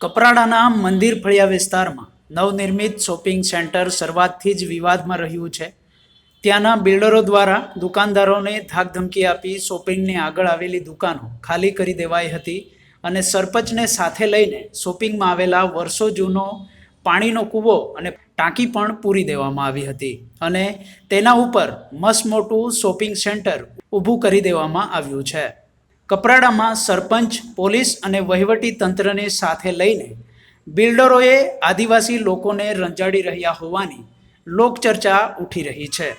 કપરાડાના મંદિર ફળિયા વિસ્તારમાં નવનિર્મિત શોપિંગ સેન્ટર શરૂઆતથી જ વિવાદમાં રહ્યું છે. ત્યાંના બિલ્ડરો દ્વારા દુકાનદારોને ધાકધમકી આપી શોપિંગની આગળ આવેલી દુકાનો ખાલી કરી દેવાઈ હતી અને સરપંચને સાથે લઈને શોપિંગમાં આવેલા વર્ષો જૂનો પાણીનો કૂવો અને ટાંકી પણ પૂરી દેવામાં આવી હતી અને તેના ઉપર મસ્ત મોટું શોપિંગ સેન્ટર ઊભું કરી દેવામાં આવ્યું છે. કપરાડામાં સરપંચ, પોલીસ અને વહીવટી તંત્રને સાથે લઈને બિલ્ડરોએ આદિવાસી લોકોને રંજાડી રહ્યા હોવાની લોકચર્ચા ઉઠી રહી છે.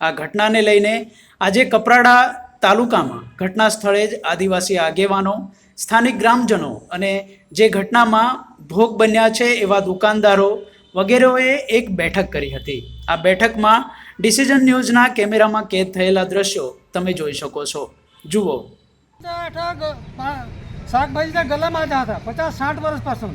આ ઘટનાને લઈને આજે કપરાડા તાલુકામાં ઘટના સ્થળે જ આદિવાસી આગેવાનો, સ્થાનિક ગ્રામજનો અને જે ઘટનામાં ભોગ બન્યા છે એવા દુકાનદારો વગેરેઓએ એક બેઠક કરી હતી. આ બેઠકમાં ડિસિઝન ન્યૂઝના કેમેરામાં કેદ થયેલા દ્રશ્યો તમે જોઈ શકો છો. જુઓ. શાકભાજીचा गला माझा होता पचास साठ वर्षपासून.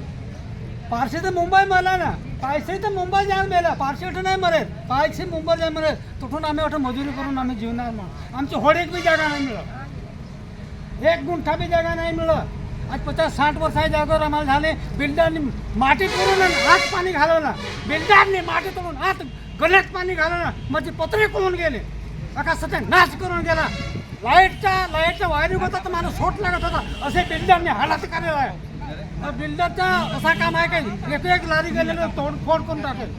पारशी तर मुंबई मला ना. पायसे तर मुंबई जायला मेला. पारशी उठून नाही मरेल. पायसे मुंबई जाय मरेल. तुटून आम्ही वाटत मजुरी करून आम्ही जीवनार मग आमची होडेक बी जागा नाही मिळत. एक गुंठा बी जागा नाही मिळत. आज पचास साठ वर्ष आहे जागेवर आम्हाला झाले. बिल्डरनी माती तोडून आज पाणी घालवलं. बिल्डरने माती तोडून आज गल्यात पाणी घालवलं. म्हणजे पत्रे करून गेले. अका सध्या नाश करून गेला. लाईटच्या लाईटच्या वायरिंग होता तर मला सोट लागत होता. असे बिल्डरने हालात करायला आहे. बिल्डरचा असा काम आहे काही. एक एक लारी गेलेलं तोड फोड करून टाकेल.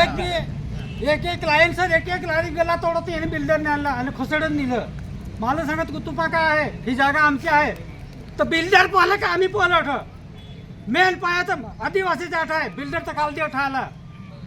एक बी एक एक लाईन सर एक एक लारी गेला तोडत याने बिल्डरने आणला आणि खुसडून दिलं मला सांगत कुतुपा काय आहे? ही जागा आमची आहे. तर बिल्डर पाहिलं का? आम्ही पोहला मेन पाया तर आदिवासीचा आठ आहे. बिल्डरचा कालदी आला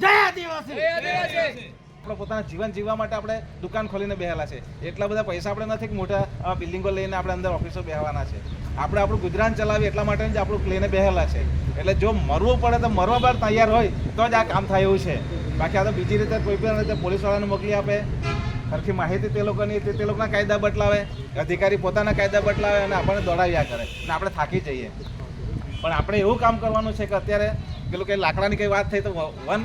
जय आदिवासी. આપણે પોતાના જીવન જીવવા માટે આપણે દુકાન ખોલીને બેહેલા છે. એટલા બધા પૈસા આપણે નથી કે મોટા બિલ્ડિંગો લઈને આપણે અંદર ઓફિસો બેહવાના છે. આપણે આપણું ગુજરાન ચલાવીએ એટલા માટે જ આપણું લઈને બેહેલા છે. એટલે જો મરવું પડે તો મરવા બાદ તૈયાર હોય તો જ આ કામ થાય એવું છે. બાકી આ તો બીજી રીતે કોઈ પણ રીતે પોલીસવાળાને મોકલી આપે. સરખી માહિતી તે લોકોની તે લોકોના કાયદા બદલાવે. અધિકારી પોતાના કાયદા બદલાવે અને આપણને દોડાવ્યા કરે. અને આપણે થાકી જઈએ. પણ આપણે એવું કામ કરવાનું છે કે અત્યારે પેલું કંઈ લાકડાની કંઈ વાત થઈ તો વન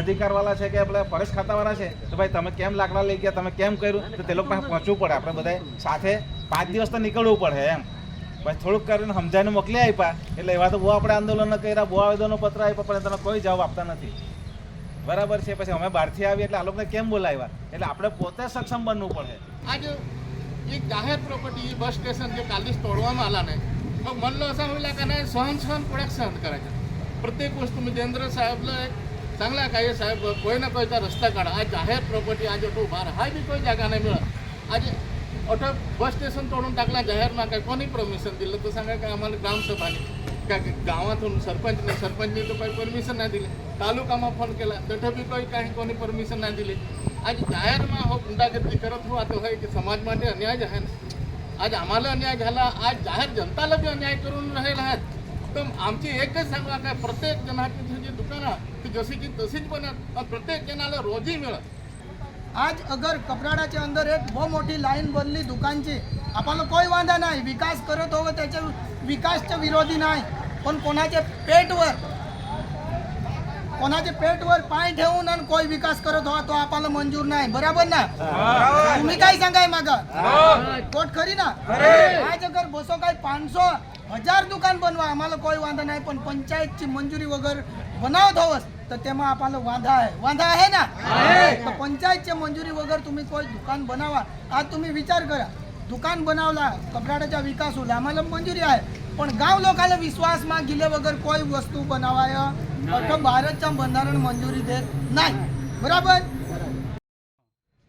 અધિકારવાળા છે કે આપણે ફોરેસ્ટ ખાતાવાળા છે, તો ભાઈ તમે કેમ લાકડા લઈ ગયા, તમે કેમ કર્યું? તો તે લોકો પાસે પહોંચવું પડે. આપણે બધાએ સાથે પાંચ દિવસ તો નીકળવું પડે એમ. પછી થોડુંક કરીને સમજાવીને મોકલી આપ્યા એટલે એવા તો બહુ આપણે આંદોલન કર્યા, બહુ આવેદનો પત્ર આપ્યા પણ તમે કોઈ જવાબ આપતા નથી. બરાબર છે? પછી અમે બહારથી આવીએ એટલે આ લોકોને કેમ બોલાવ્યા? એટલે આપણે પોતે સક્ષમ બનવું પડે. આજે એક જાહેર પ્રોપર્ટી બસ સ્ટેશન જે કાલથી તોડવામાં આલા ને, તો મનલોસન ઇલાકાને સહન સહન પ્રોડક્શન કરે છે. પ્રત્યેક વસ્તુ મિજરેન્દ્ર સાહેબ લે चांगला काय साहेब कोय ना कोयचा रस्ता काढा. आज आहे प्रॉपर्टी आज ऑटो તો हा बी કોઈ जागा नाही मिळत. आज ऑटो बस स्टेशन तोडून टाकला जाहीरमा काय कोणी परमिशन दिलं तर सांगा काय आम्हाला ग्रामसभाने काय गावातून सरपंचने सरपंचने तर काही परमिशन नाही दिले. तालुकामा फोन केला तथापि काही काही कोणी परमिशन नाही दिली. आज जाहीरमा हो गुंडागर्दी करत हो आता होय की समाज अन्याय अन्याय ना आज आम्हाला अन्याय झाला आज जाहीर जनताला बी अन्याय करून राहिला आहेत तर आमची एकच सांगा काय प्रत्येक जणाची जी दुकानं जसेची तशीच बनत. प्रत्येक जणाला रोजी मिळत. आज अगर कपराडाच्या अंदर एक बहुत मोठी लाईन बनली दुकानची आपल्याला कोई वांदा नाही. विकास करत हो त्याच्या विकासच्या विरोधी नाही. पण कोणाच्या पेटवर कोणाच्या पेटवर पाय ठेवून आणि कोई विकास करत हो तो आपल्याला मंजूर नाही. बरोबर ना? तुम्ही काय सांगाय माग? कोट खरी ना? आज अगर बसो काय पाच हजार दुकान बनवा. आम्हाला कोई वांदा नाही पण पंचायतची मंजुरी वगैरे बनावत होवस. तर ते मग आम्हाला वांधा आहे. वांधा आहे ना? तर पंचायतच्या मंजुरी वगैरे तुम्ही कोण दुकान बनावा. आज तुम्ही विचार करा. दुकान बनवला कपडाचा विकास होला आम्हाला मंजुरी आहे. पण गाव लोकांना विश्वास मा गेले वगैरे कोण वस्तू बनावाय? अखंड भारतच्या बंधारण मंजुरी देत नाही. बरोबर?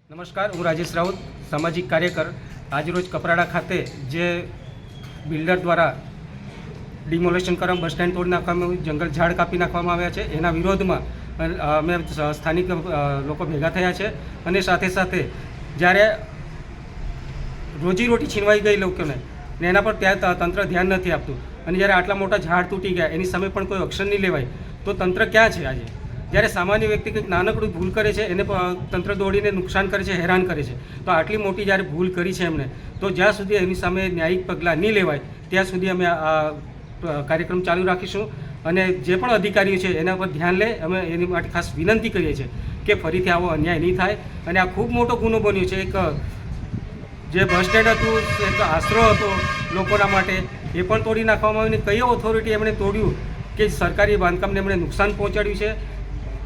नमस्कार હું राजेश राऊत सामाजिक कार्यकर. आज रोज कपराडा खाते जे बिल्डर द्वारा ડિમોલેશન કરવામાં બસ સ્ટેન્ડ તોડી નાખવામાં જંગલ ઝાડ કાપી નાખવામાં આવ્યા છે. એના વિરોધમાં અમે સ્થાનિક લોકો ભેગા થયા છે. અને સાથે સાથે, જ્યારે રોજીરોટી છીનવાઈ ગઈ લોકોને, ને એના પર ત્યાં તંત્ર ધ્યાન નથી આપતું, અને જ્યારે આટલા મોટા ઝાડ તૂટી ગયા, એની સામે પણ કોઈ એક્શન નહીં લેવાય, તો તંત્ર ક્યાં છે આજે? જ્યારે સામાન્ય વ્યક્તિ કંઈક નાનકડું ભૂલ કરે છે, એને તંત્ર દોડીને નુકસાન કરે છે, હેરાન કરે છે, તો આટલી મોટી જ્યારે ભૂલ કરી છે એમને, તો જ્યાં સુધી એની સામે ન્યાયિક પગલાં નહીં લેવાય, ત્યાં સુધી અમે આ કાર્યક્રમ ચાલુ રાખીશું અને જે પણ અધિકારીઓ છે એના પર ધ્યાન લે, અમે એની માટે ખાસ વિનંતી કરીએ છીએ કે ફરીથી આવો અન્યાય નહીં થાય. અને આ ખૂબ મોટો ગુનો બન્યો છે, એક જે બસ સ્ટેન્ડ હતું, એક આશરો હતો લોકોના માટે, એ પણ તોડી નાખવામાં આવ્યું ને કઈ ઓથોરિટી એમણે તોડ્યું કે સરકારી બાંધકામને એમણે નુકસાન પહોંચાડ્યું છે?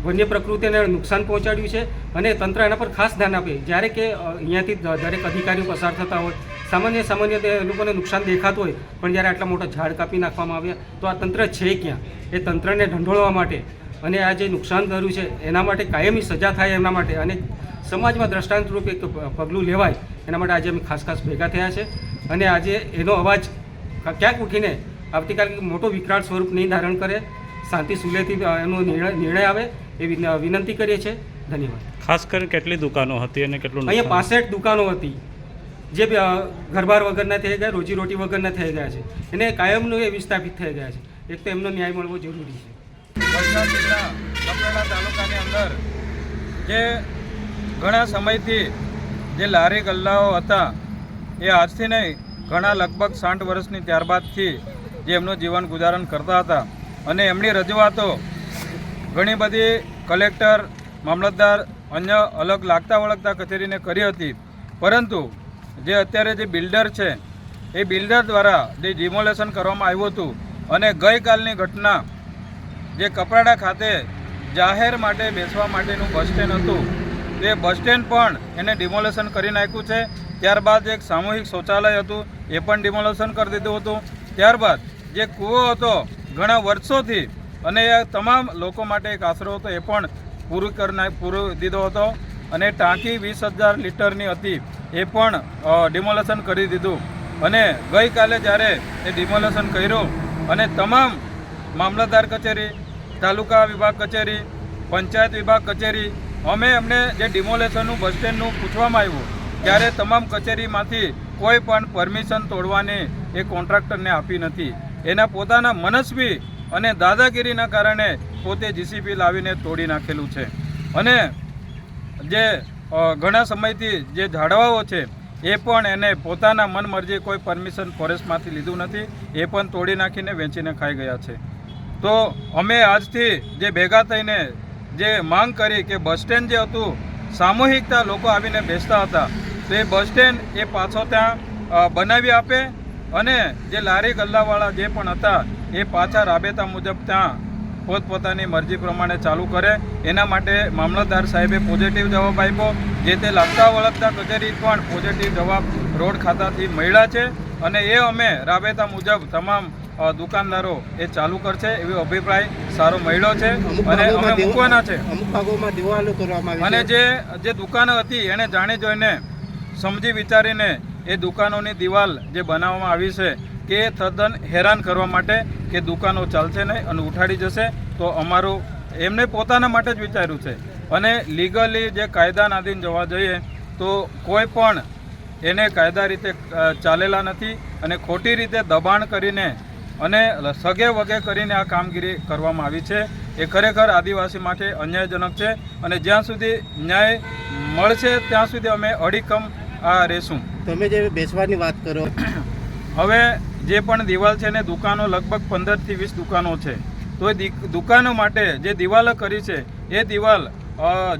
વન્ય પ્રકૃતિને નુકસાન પહોંચાડ્યું છે? અને તંત્ર એના પર ખાસ ધ્યાન આપે. જ્યારે કે અહીંયાથી દરેક અધિકારીઓ પસાર થતા હોય સામાન્ય સામાન્ય તે લોકોને નુકસાન દેખાતું હોય પણ જ્યારે આટલા મોટા ઝાડ કાપી નાખવામાં આવ્યા તો આ તંત્ર છે ક્યાં? એ તંત્રને ઢંઢોળવા માટે અને આ જે નુકસાન કર્યું છે એના માટે કાયમી સજા થાય એના માટે. અને સમાજમાં દ્રષ્ટાંત રૂપે એક પગલું લેવાય એના માટે આજે અમે ખાસ ખાસ ભેગા થયા છે. અને આજે એનો અવાજ ક્યાંક ઉઠીને આવતીકાલે મોટો વિકરાળ સ્વરૂપ નહીં ધારણ કરે શાંતિ સુલેથી એનો નિર્ણય નિર્ણય આવે એ વિન- વિનંતી કરીએ છીએ. ધન્યવાદ. ખાસ કરીને કેટલી દુકાનો હતી અને કેટલું અહીંયા? પાસઠ દુકાનો હતી. જે ઘરબાર વગરના થઈ ગયા, રોજીરોટી વગરના થઈ ગયા છે. એને કાયમનું એ વિસ્થાપિત થઈ ગયા છે. એક તો એમનો ન્યાય મળવો જરૂરી છે. તાલુકાની અંદર જે ઘણા સમયથી જે લારી ગલ્લાઓ હતા, એ આજથી નહીં, ઘણા લગભગ સાઠ વર્ષની ત્યારબાદથી જે એમનું જીવન ગુજારણ કરતા હતા. અને એમની રજૂઆતો ઘણી બધી કલેક્ટર, મામલતદાર અન્ય અલગ લાગતા વળગતા કચેરીને કરી હતી. પરંતુ જે અત્યારે જે બિલ્ડર છે, એ બિલ્ડર દ્વારા જે ડિમોલેશન કરવામાં આવ્યું હતું અને ગઈકાલની ઘટના જે કપરાડા ખાતે જાહેર માટે બેસવા માટેનું બસ સ્ટેન્ડ હતું, તે બસ સ્ટેન્ડ પણ એને ડિમોલેશન કરી નાખ્યું છે. ત્યારબાદ એક સામૂહિક શૌચાલય હતું, એ પણ ડિમોલેશન કરી દીધું હતું. ત્યારબાદ જે કૂવો હતો, ઘણા વર્ષોથી અને એ તમામ લોકો માટે એક આશરો હતો, એ પણ પૂરું કરી પૂરું દીધો હતો. અને ટાંકી વીસ હજાર લીટરની હતી. એ પણ ડિમોલેશન કરી દીધું. અને ગઈકાલે જ્યારે એ ડિમોલેશન કર્યું, અને તમામ મામલતદાર કચેરી, તાલુકા વિભાગ કચેરી, પંચાયત વિભાગ કચેરી, અમે એમને જે ડિમોલેશનનું બસ સ્ટેન્ડનું પૂછવામાં આવ્યું, ત્યારે તમામ કચેરીમાંથી કોઈ પણ પરમિશન તોડવાની એ કોન્ટ્રાક્ટરને આપી નથી. એના પોતાના મનસ્વી અને દાદાગીરીના કારણે પોતે જીસીપી લાવીને તોડી નાખેલું છે. અને જે ઘણા સમયથી જે ઝાડવાઓ છે, એ પણ એને પોતાના મન મરજી કોઈ પરમિશન ફોરેસ્ટમાંથી લીધું નથી, એ પણ તોડી નાખીને વેચીને ખાઈ ગયા છે. તો અમે આજથી જે ભેગા થઈને જે માંગ કરી કે બસ સ્ટેન્ડ જે હતું, સામૂહિકતા લોકો આવીને બેસતા હતા, તો એ બસ સ્ટેન્ડ એ પાછો ત્યાં બનાવી આપે અને જે લારી ગલ્લાવાળા જે પણ હતા, એ પાછા રાબેતા મુજબ ત્યાં પોતપોતાની મરજી પ્રમાણે ચાલુ કરે. એના માટે મામલતદાર સાહેબે પોઝિટિવ જવાબ આપ્યો જે તે લાગતા વળગતા કચેરી પણ પોઝિટિવ જવાબ રોડ ખાતાથી મળ્યા છે. અને એ અમે રાબેતા મુજબ તમામ દુકાનદારો એ ચાલુ કરશે એવો અભિપ્રાય સારો મળ્યો છે. અને અમે મૂકવાના છે. અને જે જે દુકાનો હતી એણે જાણી જોઈને સમજી વિચારીને એ દુકાનોની દિવાલ જે બનાવવામાં આવી છે કે તદ્દન હેરાન કરવા માટે કે દુકાનો ચાલશે નહીં અને ઉઠાડી જશે તો અમારું એમને પોતાના માટે જ વિચાર્યું છે. અને લીગલી જે કાયદાના અધીન જવા જોઈએ તો કોઈ પણ એને કાયદા રીતે ચાલેલા નથી અને ખોટી રીતે દબાણ કરીને અને સગે વગે કરીને આ કામગીરી કરવામાં આવી છે. એ ખરેખર આદિવાસી માટે અન્યાયજનક છે અને જ્યાં સુધી ન્યાય મળશે ત્યાં સુધી અમે અડીકમ આ રહેશું તમે જે બેસવાની વાત કરો. હવે જે પણ દિવાલ છે ને દુકાનો લગભગ પંદરથી વીસ દુકાનો છે. તો એ દુકાનો માટે જે દિવાલો કરી છે, એ દિવાલ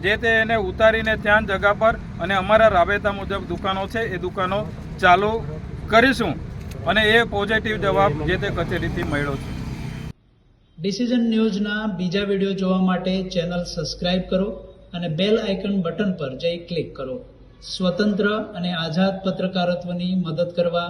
જે તે એને ઉતારીને ત્યાં જગા પર અને અમારા રાબેતા મુજબ દુકાનો છે, એ દુકાનો ચાલુ કરીશું. અને એ પોઝિટિવ જવાબ જે તે કચેરીથી મળ્યો છે. ડિસિઝન ન્યૂઝના બીજા વીડિયો જોવા માટે ચેનલ સબસ્ક્રાઇબ કરો અને બેલ આઇકન બટન પર જઈ ક્લિક કરો. સ્વતંત્ર અને આઝાદ પત્રકારત્વની મદદ કરવા